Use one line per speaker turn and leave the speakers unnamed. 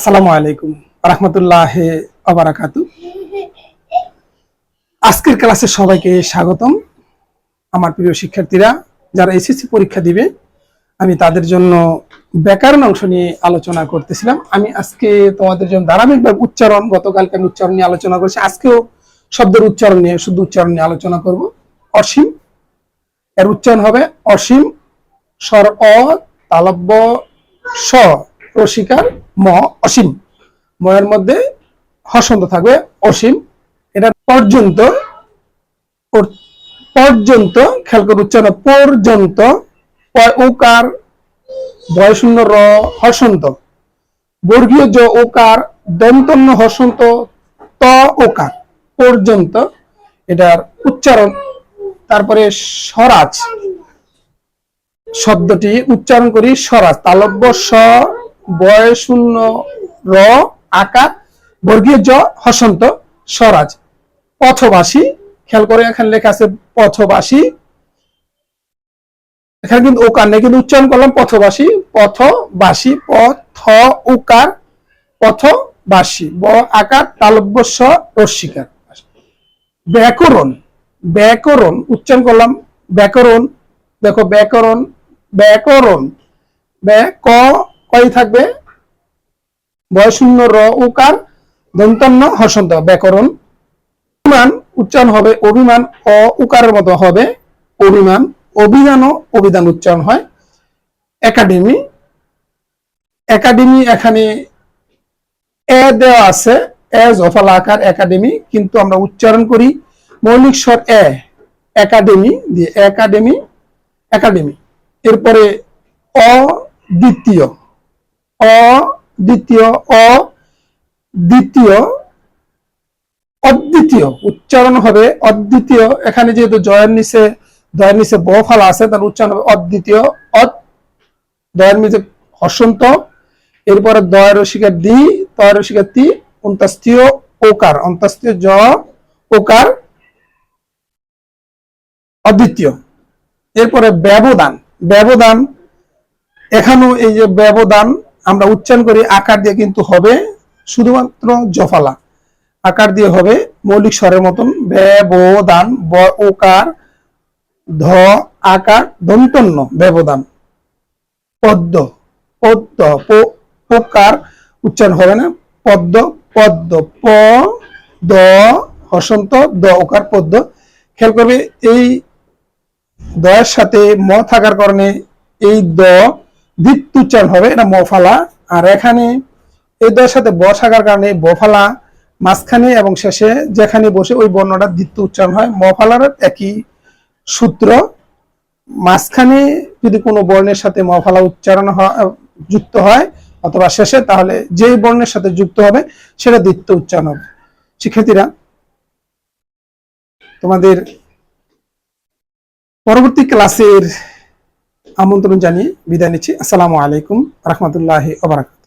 আসসালামু আলাইকুম রহমতুল্লাহ আবরাকাতু আজকের ক্লাসে সবাইকে স্বাগতম। আমার প্রিয় শিক্ষার্থীরা, যারা এসএসসি পরীক্ষা দিবে, আমি তাদের জন্য ব্যাকরণ অংশ নিয়ে আলোচনা করতেছিলাম। আমি আজকে তোমাদের জন্য ধারাবাহিকভাবে উচ্চারণ, গতকালকে আমি উচ্চারণ নিয়ে আলোচনা করেছি। আজকেও শব্দের উচ্চারণ নিয়ে শুধু উচ্চারণ নিয়ে আলোচনা করব। অসীম, এর উচ্চারণ হবে অসীম, স্বর অ, তালব্য, স। রসিকার ম, অসীম। ময়ের মধ্যে হসন্ত থাকবে, অসীম। এটা পর্যন্ত পর্যন্ত, খেয়াল করে উচ্চারণ, পর্যন্ত ওকার বয়শূন্য র, হসন্ত। বর্গীয় জ ওকার, দন্তন্য হসন্ত, ত ওকার, পর্যন্ত। এটার উচ্চারণ, তারপরে স্বরাজ। শব্দটি উচ্চারণ করি, স্বরাজ, তালব্য স বয় শূন্য র, আকার, বর্গীয় জ, হসন্ত, স্বরাজ। পথবাসী, খেয়াল করে এখানে লেখা আছে পথবাসী। এখানে কিন্তু ওকার নেই, কিন্তু উচ্চারণ করলাম পথবাসী পথবাসী পথ উকার পথবাসী, ব, আকার, তালব্য, স রস্বীকার ব্যাকরণ ব্যাকরণ, উচ্চারণ করলাম ব্যাকরণ, দেখো ব্যাকরণ ব্যাকরণ ব্যা ক কই থাকবে? বয়শূন্য র উকার দন্তন্য হসন্ত, ব্যাকরণ। অভিমান, উচ্চারণ হবে অভিমান, অ উকারের মতো হবে অভিমান। অভিধানও অভিধান উচ্চারণ হয় একাডেমি। একাডেমি এখানে এ দেওয়া আছে, এ জফলা আকার একাডেমি, কিন্তু আমরা উচ্চারণ করি মৌলিক স্বর এ, একাডেমি দিয়ে, একাডেমি একাডেমি। এরপরে অ দ্বিতীয়। অ, দ্বিতীয় অ, দ্বিতীয়, অদ্বিতীয়। উচ্চারণ হবে অদ্বিতীয়। এখানে যেহেতু জয়ের নিচে, দয়ের নিচে ব আছে তার উচ্চারণ হবে অদ্বিতীয়, অদ, দয়ের নিচে হসন্ত, এরপরে দয়ের রসিকার দি, তয়ের রসিকার তি অন্তাস্তীয় ওকার। অন্তাস্তীয় জ, ওকার, অদ্বিতীয়। এরপরে ব্যবধান। ব্যবধান, এখানেও এই যে ব্যবধান আমরা উচ্চারণ করি আকার দিয়ে কিন্তু হবে শুধুমাত্র জফালা। আকার দিয়ে হবে মৌলিক স্বরের মতন ব্যবধান, ব, ওকার, ধ, আকার, দন্তন্য ব্যবধান। পদ্ম পদ্ম পোকার উচ্চারণ হবে না। পদ্ম পদ্ম, প, দ, হসন্ত, দ, ওকার, পদ্ম। খেয়াল করবে এই দয়ের সাথে ম থাকার কারণে এই দ দ্বিত্ব উচ্চারণ হবে, এটা মফালা। আর এখানে এই দয়ের সাথে ব থাকার কারণে বফালা মাঝখানে এবং শেষে যেখানে বসে ওই বর্ণটা দ্বিত্ব উচ্চারণ হয়। মফালার একই সূত্র। মাঝখানে যদি কোনো বর্ণের সাথে মফালা উচ্চারণ যুক্ত হয় অথবা শেষে, তাহলে যেই বর্ণের সাথে যুক্ত হবে, সেটা দ্বিত্ব উচ্চারণ হবে। শিক্ষার্থীরা, তোমাদের পরবর্তী ক্লাসের আমন্ত্রণ জানিয়ে বিদায় নিচ্ছি। আসসালামু আলাইকুম রহমতুল্লাহ ওবরাকাত